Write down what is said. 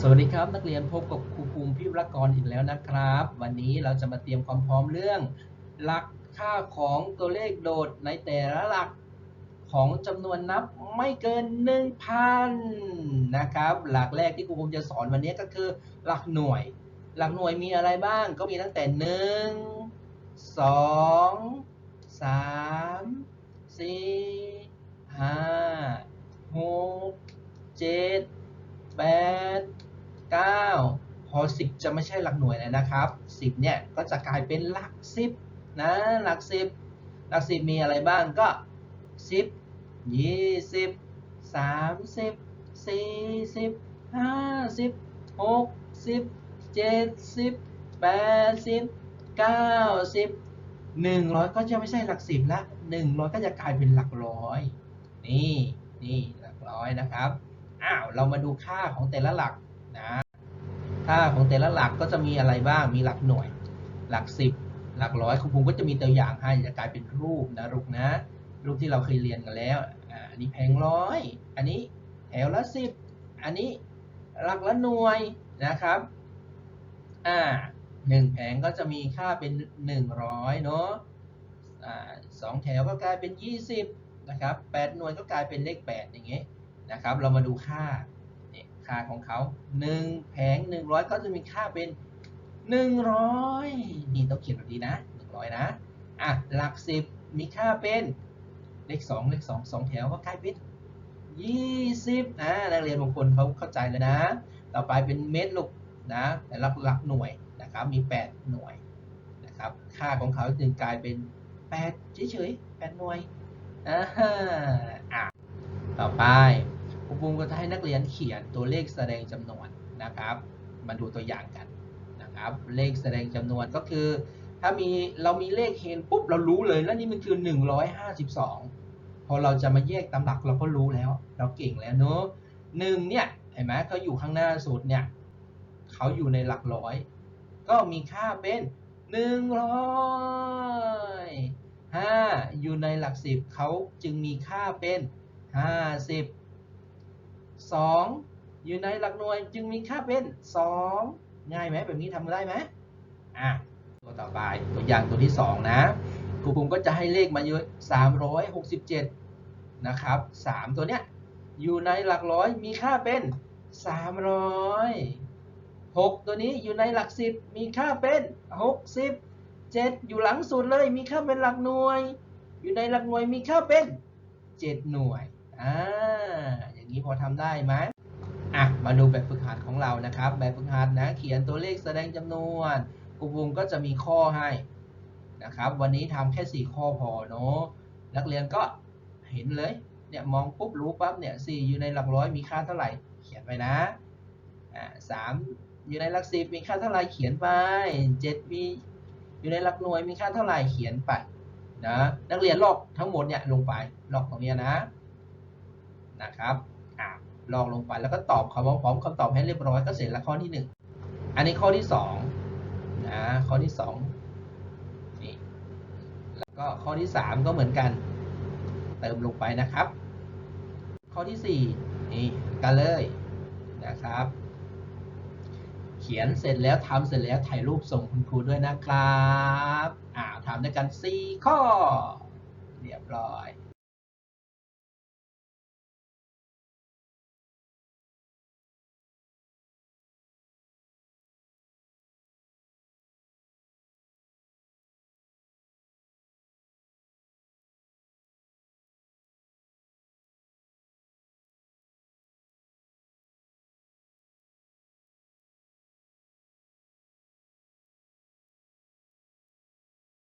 สวัสดีครับนักเรียนพบกับครูภูมิพิวรกรอีกแล้วนะครับ วันนี้เราจะมาเตรียมความพร้อมเรื่อง หลักค่าของตัวเลขโดดในแต่ละหลักของจำนวนนับไม่เกิน 1,000 นะครับ หลักแรกที่ครูภูมิจะสอนวันนี้ก็คือหลักหน่วย หลักหน่วยมีอะไรบ้าง ก็มีตั้งแต่ 1 2 3 4 5 6 7 สิบจะไม่ใช่หลักหน่วยเลยนะครับสิบเนี่ยก็จะกลายเป็นหลักสิบนะ หลักสิบหลักสิบมีอะไรบ้างก็สิบยี่สิบสามสิบสี่สิบห้าสิบหกสิบเจ็ดสิบแปดสิบเก้าสิบหนึ่งร้อยก็จะไม่ใช่หลักสิบละหนึ่งร้อยก็จะกลายเป็นหลักร้อย นี่นี่หลักร้อยนะครับ อ้าว เรามาดูค่าของแต่ละหลักนะ ค่าของแต่ละหลักก็จะมีอะไรบ้าง มีหลักหน่วย หลักสิบ หลักร้อยครูภูก็จะมีตัวอย่างให้จะกลายเป็นรูปนะลูกนะ รูปที่เราเคยเรียนกันแล้วอันนี้แผงร้อย อันนี้แถวละสิบ อันนี้หลักละหน่วยนะครับอ่าหนึ่งแผงก็จะมีค่าเป็นหนึ่งร้อยเนาะอ่าสองแถวก็กลายเป็นยี่สิบนะครับแปดหน่วยก็กลายเป็นเลขแปดอย่างเงี้ยนะครับ เรามาดูค่า ค่าของเขา1แผง100 ก็จะมีค่าเป็น 100 นี่ต้องเขียนแบบนี้นะ 100 นะ อะ หลัก 10 มีค่าเป็น เลข 2 เลข 2 2 แถวก็กลายเป็น 20นะนักเรียนบางคนเขาเข้าใจเลยนะ ต่อไปเป็นเมตรลูกนะ แต่หลักหลักหน่วยนะครับ มี 8 หน่วยนะครับ ค่าของเขาจึงกลายเป็น8เฉยๆ8หน่วยอ่าอะต่อไป ครูภูมิก็จะให้นักเรียนเขียนตัวเลขแสดงจำนวนนะครับ มาดูตัวอย่างกันนะครับ เลขแสดงจำนวนก็คือ ถ้ามีเรามีเลขเห็นปุ๊บเรารู้เลยแล้วนี่มันคือ 152 พอเราจะมาแยกตามหลักเราก็รู้แล้ว เราเก่งแล้วเนอะหนึ่งเนี่ยเห็นไหมเขาอยู่ข้างหน้าสุดเนี่ยเขาอยู่ในหลักร้อย ก็มีค่าเป็น 100 5 อยู่ในหลักสิบเขาจึงมีค่าเป็นห้าสิบสองอยู่ในหลักหน่วยจึงมีค่าเป็นสองง่ายไหมแบบนี้ทำได้ไหมอะตัวต่อไปตัวอย่างตัวที่สองนะครูภูมิก็จะให้เลขมาเยอะสามร้อยหกสิบเจ็ดนะครับสามตัวเนี้ยอยู่ในหลักร้อยมีค่าเป็นสามร้อยหกตัวนี้อยู่ในหลักสิบมีค่าเป็นหกสิบเจ็ดอยู่หลังสุดเลยมีค่าเป็นหลักหน่วย อยู่ในหลักหน่วยมีค่าเป็น 7 หน่วยอ่า อย่างนี้พอทำได้ไหมอะมาดูแบบฝึกหัดของเรานะครับ แบบฝึกหัดนะ เขียนตัวเลขแสดงจำนวนครูภูมิก็จะมีข้อให้นะครับ วันนี้ทำแค่ 4 ข้อพอเนาะนักเรียนก็เห็นเลยเนี่ยมองปุ๊บรู้ปั๊บเนี่ยสอยู่ในหลักร้อยมีค่าเท่าไหร่เขียนไปนะอ่าสามอยู่ในหลักสิบมีค่าเท่าไหร่เขียนไปเจ็ดมีอยู่ในหลักหน่วยมีค่าเท่าไหร่เขียนไปนะนักเรียนลอกทั้งหมดเนี่ยลงไปลอกตรงนี้นะนะครับ ลอกลงไป แล้วก็ตอบคำว่าพร้อมคำตอบให้เรียบร้อยก็เสร็จแล้วข้อที่หนึ่งอันนี้ข้อที่สองนะข้อที่สองนี่แล้วก็ข้อที่สามก็เหมือนกัน เติมลงไปนะครับ ข้อที่สี่นี่กันเลยนะครับ เขียนเสร็จแล้วทำเสร็จแล้วถ่ายรูปส่งคุณครูด้วยนะครับอ่าทำด้วยกัน 4 ข้อ เรียบร้อย